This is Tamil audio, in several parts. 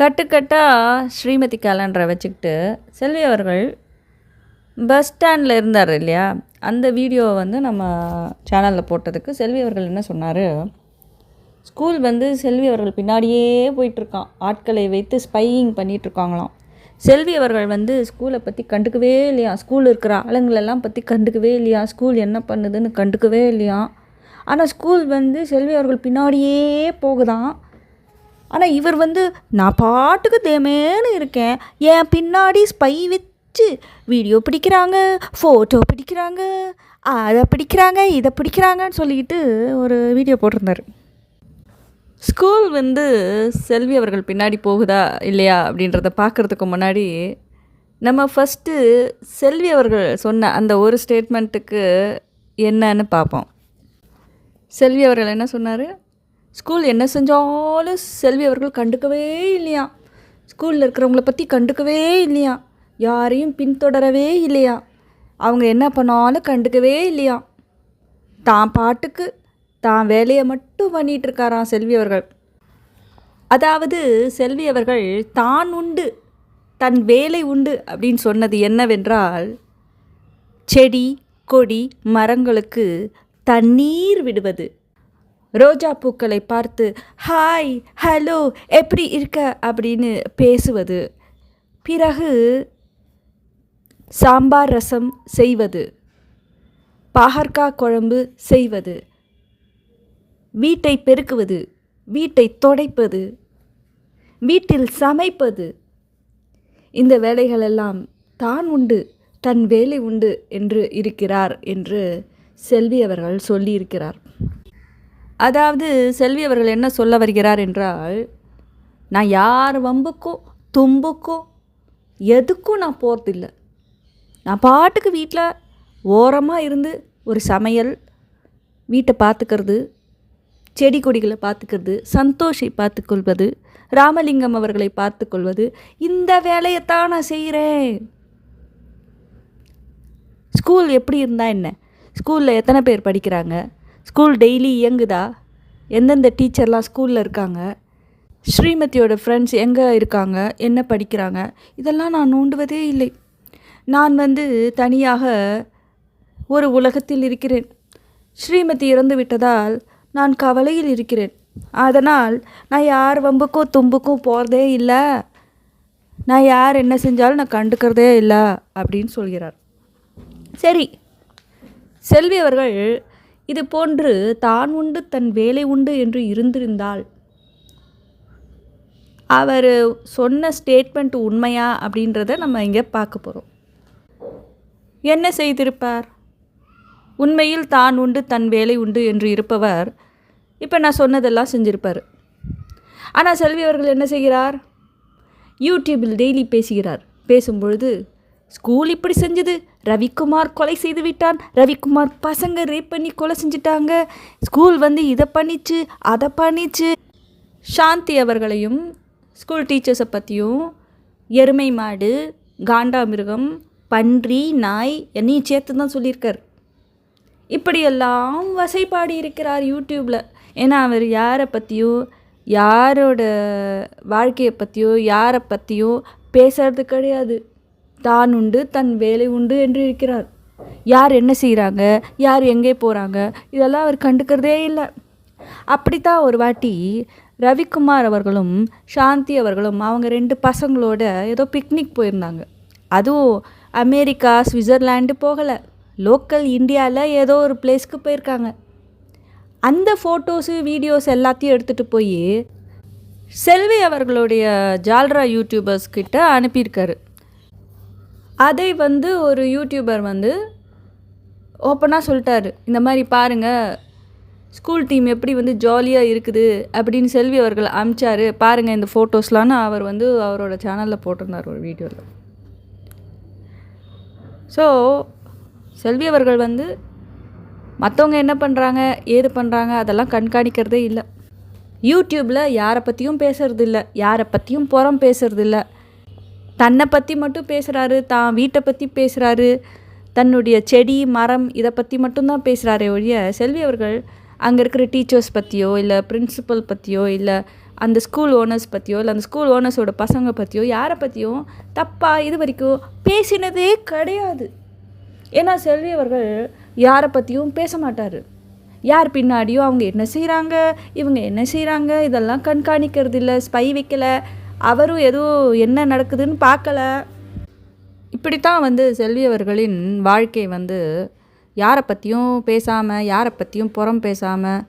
கட்டுக்கட்டாக ஸ்ரீமதி கேலண்டரை வச்சுக்கிட்டு செல்வி அவர்கள் பஸ் ஸ்டாண்டில் இருந்தார் இல்லையா? அந்த வீடியோவை வந்து நம்ம சேனலில் போட்டதுக்கு செல்வி அவர்கள் என்ன சொன்னார்? ஸ்கூல் வந்து செல்வி அவர்கள் பின்னாடியே போயிட்டுருக்கான். ஆட்களை வைத்து ஸ்பையிங் பண்ணிகிட்ருக்காங்களாம் செல்வி அவர்கள் வந்து ஸ்கூலை பற்றி கண்டுக்கவே இல்லையா? ஸ்கூல் இருக்கிற ஆளுங்களெல்லாம் பற்றி கண்டுக்கவே இல்லையா? ஸ்கூல் என்ன பண்ணுதுன்னு கண்டுக்கவே இல்லையா? ஆனால் ஸ்கூல் வந்து செல்வி அவர்கள் பின்னாடியே போகுதான். ஆனால் இவர் வந்து நான் பாட்டுக்கு தேமேன்னு இருக்கேன். என் பின்னாடி ஸ்பை வச்சு வீடியோ பிடிக்கிறாங்க ஃபோட்டோ பிடிக்கிறாங்க அதை பிடிக்கிறாங்க இதை பிடிக்கிறாங்கன்னு சொல்லிக்கிட்டு ஒரு வீடியோ போட்டிருந்தார். ஸ்கூல் வந்து செல்வி அவர்கள் பின்னாடி போகுதா இல்லையா அப்படின்றத பார்க்குறதுக்கு முன்னாடி நம்ம ஃபஸ்ட்டு செல்வி அவர்கள் சொன்ன அந்த ஒரு ஸ்டேட்மெண்ட்டுக்கு என்னன்னு பார்ப்போம். செல்வி அவர்கள் என்ன சொன்னார்? ஸ்கூல் என்ன செஞ்சாலும் செல்வி அவர்கள் கண்டுக்கவே இல்லையா? ஸ்கூலில் இருக்கிறவங்கள பற்றி கண்டுக்கவே இல்லையா? யாரையும் பின்தொடரவே இல்லையா? அவங்க என்ன பண்ணாலும் கண்டுக்கவே இல்லையா? தான் பாட்டுக்கு தான் வேலையை மட்டும் பண்ணிகிட்டு இருக்காராம் செல்வி அவர்கள். அதாவது செல்வி அவர்கள் தான் உண்டு தன் வேலை உண்டு அப்படின்னு சொன்னது என்னவென்றால் செடி கொடி மரங்களுக்கு தண்ணீர் விடுவது. ரோஜா பூக்களை பார்த்து ஹாய் ஹலோ எப்படி இருக்க? அப்படின்னு பேசுவது. பிறகு சாம்பார் ரசம் செய்வது. பாகற்காய் குழம்பு செய்வது. வீட்டை பெருக்குவது. வீட்டை தொடைப்பது. வீட்டில் சமைப்பது. இந்த வேலைகளெல்லாம் தான் உண்டு தன் வேலை உண்டு என்று இருக்கிறார் என்று செல்வி அவர்கள் சொல்லியிருக்கிறார். அதாவது செல்வி அவர்கள் என்ன சொல்ல வருகிறார் என்றால் நான் யார் வம்புக்கோ தும்புக்கோ எதுக்கும் நான் போகிறதில்ல நான் பாட்டுக்கு வீட்டில் ஓரமாக இருந்து ஒரு சமையல் வீட்டை பார்த்துக்கிறது செடி கொடிகளை பார்த்துக்கிறது சந்தோஷை பார்த்துக்கொள்வது ராமலிங்கம் அவர்களை பார்த்துக்கொள்வது இந்த வேலையைத்தான் நான் செய்கிறேன். ஸ்கூல் எப்படி இருந்தால் என்ன? ஸ்கூலில் எத்தனை பேர் படிக்கிறாங்க? ஸ்கூல் டெய்லி இயங்குதா? எந்தெந்த டீச்சர்லாம் ஸ்கூலில் இருக்காங்க? ஸ்ரீமதியோட ஃப்ரெண்ட்ஸ் எங்கே இருக்காங்க? என்ன படிக்கிறாங்க? இதெல்லாம் நான் நோண்டுவதே இல்லை. நான் வந்து தனியாக ஒரு உலகத்தில் இருக்கிறேன். ஸ்ரீமதி இறந்து விட்டதால் நான் கவலையில் இருக்கிறேன். அதனால் நான் யார் வம்புக்கோ தும்புக்கும் போகிறதே இல்லை. நான் யார் என்ன செஞ்சாலும் நான் கண்டுக்கிறதே இல்லை அப்படின்னு சொல்கிறார். சரி. செல்வி அவர்கள் இது போன்று தான் உண்டு தன் வேலை உண்டு என்று இருந்திருந்தால் அவர் சொன்ன ஸ்டேட்மெண்ட் உண்மையா அப்படின்றத நம்ம இங்கே பார்க்க போகிறோம் என்ன செய்திருப்பார்? உண்மையில் தான் உண்டு தன் வேலை உண்டு என்று இருப்பவர். இப்போ நான் சொன்னதெல்லாம் செஞ்சிருப்பார். ஆனால் செல்வி அவர்கள் என்ன செய்கிறார்? யூடியூபில் டெய்லி பேசுகிறார். பேசும்பொழுது ஸ்கூல் இப்படி செஞ்சது. ரவிக்குமார் கொலை செய்து விட்டான். ரவிக்குமார் பசங்க ரேப் பண்ணி கொலை செஞ்சிட்டாங்க. ஸ்கூல் வந்து இதை பண்ணிச்சு அதை பண்ணிச்சு. சாந்தி அவர்களையும் ஸ்கூல் டீச்சர்ஸை பற்றியும் எருமை மாடு காண்டாமிருகம் பன்றி நாய் என்னையும் சேர்த்து தான் சொல்லியிருக்கார். இப்படியெல்லாம் வசைப்பாடி இருக்கிறார் யூடியூப்பில் ஏன்னா அவர் யாரை பற்றியோ யாரோட வாழ்க்கையை பற்றியோ யாரை பற்றியோ பேசுறது கிடையாது. தான் உண்டு தன் வேலை உண்டு என்று இருக்கிறார். யார் என்ன செய்கிறாங்க யார் எங்கே போகிறாங்க இதெல்லாம் அவர் கண்டுக்கிறதே இல்லை. அப்படித்தான் ஒரு வாட்டி ரவிக்குமார் அவர்களும் சாந்தி அவர்களும் அவங்க ரெண்டு பசங்களோட ஏதோ பிக்னிக் போயிருந்தாங்க. அதுவும் அமெரிக்கா சுவிட்சர்லாண்டு போகலை. லோக்கல் இந்தியாவில் ஏதோ ஒரு பிளேஸ்க்கு போயிருக்காங்க. அந்த ஃபோட்டோஸு வீடியோஸ் எல்லாத்தையும் எடுத்துகிட்டு போய் செல்வி அவர்களுடைய ஜால்ரா யூடியூபர்ஸ் கிட்ட அனுப்பியிருக்காரு. அதை வந்து ஒரு யூடியூபர் வந்து ஓப்பனாக சொல்லிட்டாரு. இந்த மாதிரி பாருங்கள் ஸ்கூல் டீம் எப்படி வந்து ஜாலியாக இருக்குது அப்படின்னு செல்வி அவர்கள் அமிச்சார். பாருங்கள் இந்த ஃபோட்டோஸ்லான்னு அவர் வந்து அவரோட சேனலில் போட்டிருந்தார் ஒரு வீடியோவில் ஸோ செல்வி அவர்கள் வந்து மற்றவங்க என்ன பண்ணுறாங்க ஏது பண்ணுறாங்க அதெல்லாம் கண்காணிக்கிறதே இல்லை. யூடியூப்பில் யாரை பற்றியும் பேசுறதில்ல யாரை பற்றியும் புறம் பேசுறதில்லை. தன்னை பற்றி மட்டும் பேசுகிறாரு தான் வீட்டை பற்றி பேசுகிறாரு தன்னுடைய செடி மரம் இதை பற்றி மட்டும்தான் பேசுகிறாரே ஒழிய செல்வி அவர்கள் அங்கே இருக்கிற டீச்சர்ஸ் பற்றியோ இல்லை பிரின்சிபல் பற்றியோ இல்லை அந்த ஸ்கூல் ஓனர்ஸ் பற்றியோ இல்லை அந்த ஸ்கூல் ஓனர்ஸோட பசங்க பற்றியோ யாரை பற்றியும் தப்பாக இது வரைக்கும் பேசினதே கிடையாது. ஏன்னா செல்வி அவர்கள் யாரை பற்றியும் பேச மாட்டார். யார் பின்னாடியும் அவங்க என்ன செய்கிறாங்க இவங்க என்ன செய்கிறாங்க இதெல்லாம் கண்காணிக்கிறது இல்லை ஸ்பை வைக்கல அவரும் எதுவும் என்ன நடக்குதுன்னு பார்க்கல. இப்படித்தான் வந்து செல்வி அவர்களின் வாழ்க்கை வந்து யாரை பற்றியும் பேசாமல் யாரை பற்றியும் புறம் பேசாமல்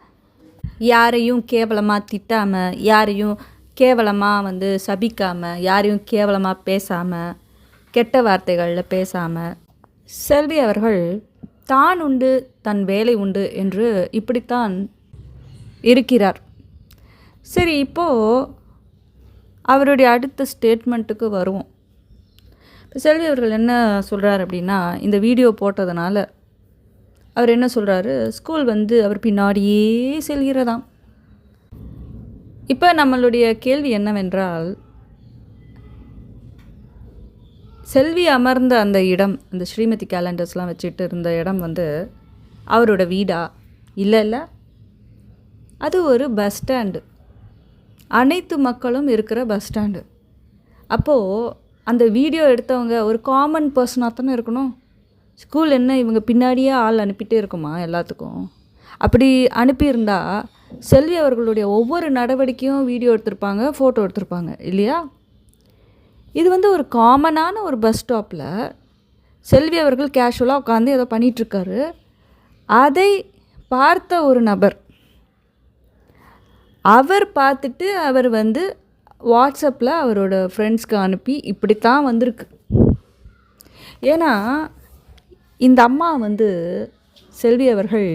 யாரையும் கேவலமாக திட்டாமல் யாரையும் கேவலமாக வந்து சபிக்காமல் யாரையும் கேவலமாக பேசாமல் கெட்ட வார்த்தைகளில் பேசாமல் செல்வி அவர்கள் தான் உண்டு தன் வேலை உண்டு என்று இப்படித்தான் இருக்கிறார். சரி இப்போது அவருடைய அடுத்த ஸ்டேட்மெண்ட்டுக்கு வருவோம். இப்போ செல்வி அவர்கள் என்ன சொல்கிறார் அப்படின்னா இந்த வீடியோ போட்டதுனால அவர் என்ன சொல்கிறாரு ஸ்கூல் வந்து அவர் பின்னாடியே செல்கிறதாம். இப்போ நம்மளுடைய கேள்வி என்னவென்றால் செல்வி அமர்ந்த அந்த இடம் அந்த ஸ்ரீமதி கேலண்டர்ஸ்லாம் வச்சுட்டு இருந்த இடம் வந்து அவரோட வீடா? இல்லை இல்லை. அது ஒரு பஸ் ஸ்டாண்டு அனைத்து மக்களும் இருக்கிற பஸ் ஸ்டாண்டு அப்போது அந்த வீடியோ எடுத்தவங்க ஒரு காமன் பர்சனாக தானே இருக்கணும்? ஸ்கூல் என்ன இவங்க பின்னாடியே ஆள் அனுப்பிட்டே இருக்குமா எல்லாத்துக்கும்? அப்படி அனுப்பியிருந்தா செல்வி அவர்களுடைய ஒவ்வொரு நடவடிக்கையும் வீடியோ எடுத்திருப்பாங்க ஃபோட்டோ எடுத்திருப்பாங்க இல்லையா? இது வந்து ஒரு காமனான ஒரு பஸ் ஸ்டாப்பில் செல்வி அவர்கள் கேஷுவலாக உட்காந்து ஏதோ பண்ணிகிட்ருக்காரு அதை பார்த்த ஒரு நபர் அவர் பார்த்துட்டு அவர் வந்து வாட்ஸ்அப்பில் அவரோட ஃப்ரெண்ட்ஸ்க்கு அனுப்பி இப்படித்தான் வந்திருக்கு. ஏன்னா இந்த அம்மா வந்து செல்வி அவர்கள்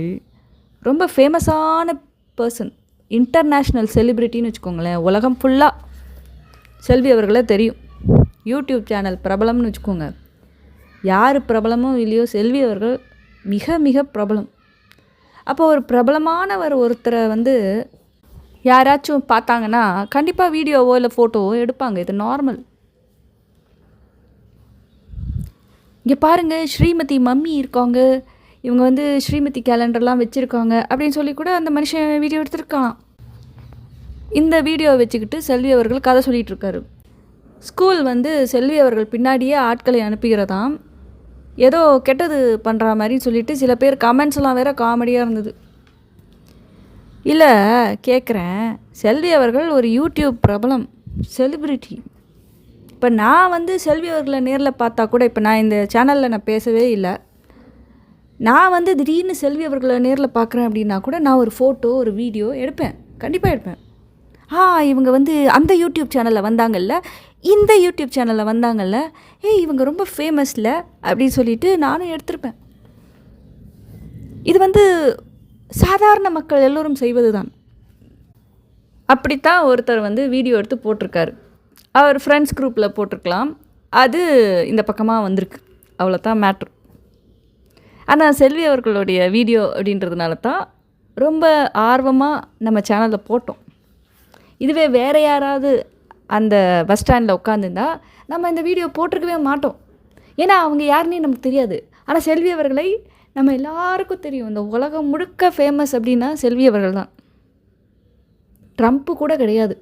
ரொம்ப ஃபேமஸான பர்சன் இன்டர்நேஷ்னல் செலிப்ரிட்டின்னு வச்சுக்கோங்களேன். உலகம் ஃபுல்லாக செல்வி அவர்களை தெரியும். யூடியூப் சேனல் பிரபலம்னு வச்சுக்கோங்க. யார் பிரபலமோ இல்லையோ செல்வி அவர்கள் மிக மிக பிரபலம். அப்போ ஒரு பிரபலமானவர் ஒருத்தரை வந்து யாராச்சும் பார்த்தாங்கன்னா கண்டிப்பாக வீடியோவோ இல்லை ஃபோட்டோவோ எடுப்பாங்க. இது நார்மல் இங்கே பாருங்கள் ஸ்ரீமதி மம்மி இருக்காங்க. இவங்க வந்து ஸ்ரீமதி கேலண்டர்லாம் வச்சுருக்காங்க. அப்படின்னு சொல்லி கூட அந்த மனுஷன் வீடியோ எடுத்திருக்கான். இந்த வீடியோ வச்சுக்கிட்டு செல்வி அவர்கள் கதை சொல்லிகிட்ருக்காரு ஸ்கூல் வந்து செல்வி அவர்கள் பின்னாடியே ஆட்களை அனுப்புகிறதாம். ஏதோ கெட்டது பண்ணுற மாதிரி சொல்லிட்டு சில பேர் கமெண்ட்ஸ்லாம் வேற காமெடியாக இருந்தது. இல்லை கேட்குறேன் செல்வி அவர்கள் ஒரு யூடியூப் பிரபலம் செலிப்ரிட்டி இப்போ நான் வந்து செல்வி அவர்களை நேரில் பார்த்தா கூட இப்போ நான் இந்த சேனலில் நான் பேசவே இல்லை. நான் வந்து திடீர்னு செல்வி அவர்களை நேரில் பார்க்குறேன் அப்படின்னா கூட நான் ஒரு ஃபோட்டோ ஒரு வீடியோ எடுப்பேன். கண்டிப்பாக எடுப்பேன். ஆ இவங்க வந்து அந்த யூடியூப் சேனலில் வந்தாங்கல்ல? இந்த யூடியூப் சேனலில் வந்தாங்கல்ல? ஏய் இவங்க ரொம்ப ஃபேமஸில் அப்படின்னு சொல்லிட்டு நானும் எடுத்திருப்பேன். இது வந்து சாதாரண மக்கள் எல்லோரும் செய்வது தான் அப்படித்தான் ஒருத்தர் வந்து வீடியோ எடுத்து போட்டிருக்காரு. அவர் ஃப்ரெண்ட்ஸ் குரூப்பில் போட்டிருக்கலாம். அது இந்த பக்கமாக வந்திருக்கு. அவ்வளோதான் மேட்ரு ஆனால் செல்வி அவர்களுடைய வீடியோ அப்படின்றதுனால தான் ரொம்ப ஆர்வமாக நம்ம சேனலில் போட்டோம். இதுவே வேறு யாராவது அந்த பஸ் ஸ்டாண்டில் உட்காந்துருந்தா நம்ம இந்த வீடியோ போட்டிருக்கவே மாட்டோம். ஏன்னா அவங்க யாருன்னே நமக்கு தெரியாது. ஆனால் செல்வி அவர்களை நம்ம எல்லாருக்கும் தெரியும் இந்த உலகம் முழுக்க ஃபேமஸ் அப்படின்னா செல்வி அவர்கள் தான் ட்ரம்ப்பு கூட கிடையாது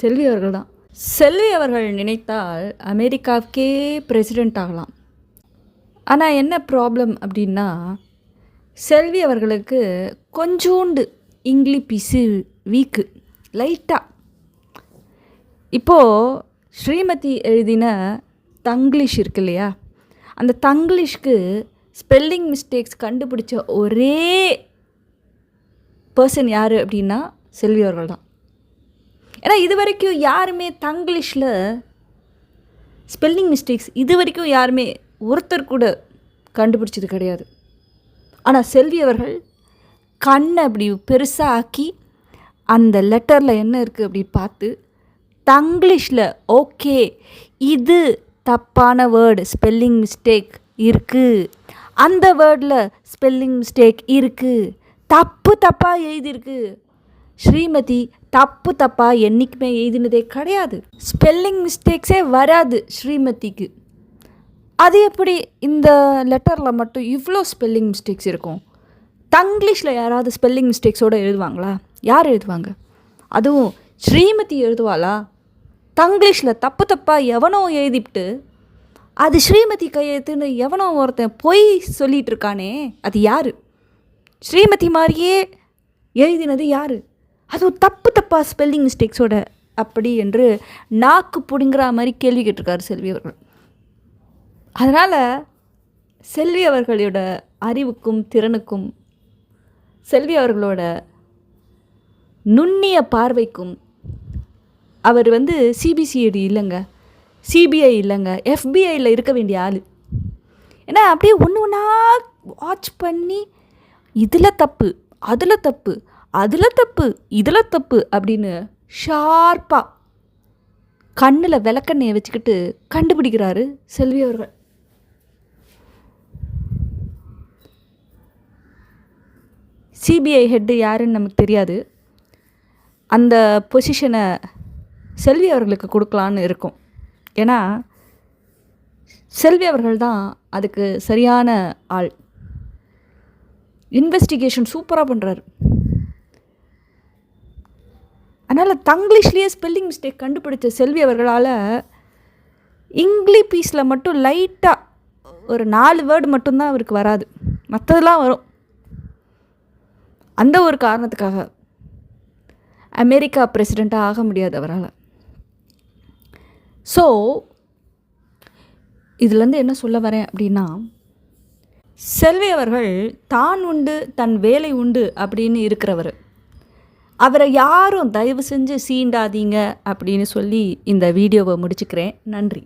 செல்வி அவர்கள் தான் செல்வி அவர்கள் நினைத்தால் அமெரிக்காவுக்கே பிரசிடெண்ட் ஆகலாம். ஆனால் என்ன ப்ராப்ளம் அப்படின்னா செல்வி அவர்களுக்கு கொஞ்சோண்டு இங்கிலி பிசு வீக்கு லைட்டாக இப்போது ஸ்ரீமதி எழுதின தங்கிலீஷ் இருக்கு இல்லையா? அந்த தங்கிலீஷ்க்கு ஸ்பெல்லிங் மிஸ்டேக்ஸ் கண்டுபிடிச்ச ஒரே பர்சன் யார் அப்படின்னா செல்வி அவர்கள் தான். ஏன்னா இது வரைக்கும் யாருமே தங்கிலீஷில் ஸ்பெல்லிங் மிஸ்டேக்ஸ் இது வரைக்கும் யாருமே ஒருத்தர் கூட கண்டுபிடிச்சது கிடையாது. ஆனால் செல்வி அவர்கள் கண்ணை அப்படி பெருசாக ஆக்கி அந்த லெட்டரில் என்ன இருக்குது அப்படி பார்த்து தங்கிலீஷில் ஓகே இது தப்பான வேர்டு ஸ்பெல்லிங் மிஸ்டேக் இருக்குது அந்த வேர்டில் ஸ்பெல்லிங் மிஸ்டேக் இருக்குது தப்பு தப்பாக எழுதியிருக்கு. ஸ்ரீமதி தப்பு தப்பாக என்றைக்குமே எழுதினதே கிடையாது. ஸ்பெல்லிங் மிஸ்டேக்ஸே வராது ஸ்ரீமதிக்கு. அது எப்படி இந்த லெட்டரில் மட்டும் இவ்வளோ ஸ்பெல்லிங் மிஸ்டேக்ஸ் இருக்கும்? தங்கிலீஷில் யாராவது ஸ்பெல்லிங் மிஸ்டேக்ஸோடு எழுதுவாங்களா? யார் எழுதுவாங்க? அதுவும் ஸ்ரீமதி எழுதுவாளா? தங்கிலீஷில் தப்பு தப்பாக எவனோ எழுதிவிட்டு அது ஸ்ரீமதி கையெழுத்துன்னு எவனோ ஒருத்தன் பொய் சொல்லிட்டு இருக்கானே அது யார்? ஸ்ரீமதி மாதிரியே எழுதினது யார்? அதுவும் தப்பு தப்பாக ஸ்பெல்லிங் மிஸ்டேக்ஸோட அப்படி என்று நாக்கு பிடுங்குற மாதிரி கேள்வி கேட்டிருக்காரு செல்வி அவர்கள். அதனால் செல்வி அவர்களோட அறிவுக்கும் திறனுக்கும் செல்வி அவர்களோட நுண்ணிய பார்வைக்கும் அவர் வந்து சிபிசிஐடி இல்லைங்க. சிபிஐ இல்லைங்க எஃபிஐயில் இருக்க வேண்டிய ஆள். ஏன்னா அப்படியே ஒன்று ஒன்றா வாட்ச் பண்ணி இதில் தப்பு அதில் தப்பு அதில் தப்பு இதில் தப்பு அப்படின்னு ஷார்ப்பாக கண்ணில் விளக்கெண்ணையை வச்சுக்கிட்டு கண்டுபிடிக்கிறாரு செல்வி அவர்கள். சிபிஐ ஹெட்டு யாருன்னு நமக்கு தெரியாது. அந்த பொசிஷனை செல்வி அவர்களுக்கு கொடுக்கலான்னு இருக்கும். ஏன்னா செல்வி அவர்கள் தான் அதுக்கு சரியான ஆள். இன்வெஸ்டிகேஷன் சூப்பராக பண்ணுறாரு அதனால் தங்கிலீஷ்லேயே ஸ்பெல்லிங் மிஸ்டேக் கண்டுபிடிச்ச செல்வி அவர்களால் இங்கிலீஷ் பீஸில் மட்டும் லைட்டாக ஒரு நாலு வேர்டு மட்டும்தான் அவருக்கு வராது. மற்றதெல்லாம் வரும். அந்த ஒரு காரணத்துக்காக அமெரிக்கா பிரசிடெண்ட்டாக ஆக முடியாது அவரால். ஸோ இதுலேருந்து என்ன சொல்ல வரேன் அப்படின்னா செல்வி அவர்கள் தான் உண்டு தன் வேலை உண்டு அப்படின்னு இருக்கிறவர். அவரை யாரும் தயவு செஞ்சு சீண்டாதீங்க அப்படின்னு சொல்லி இந்த வீடியோவை முடிச்சுக்கிறேன். நன்றி.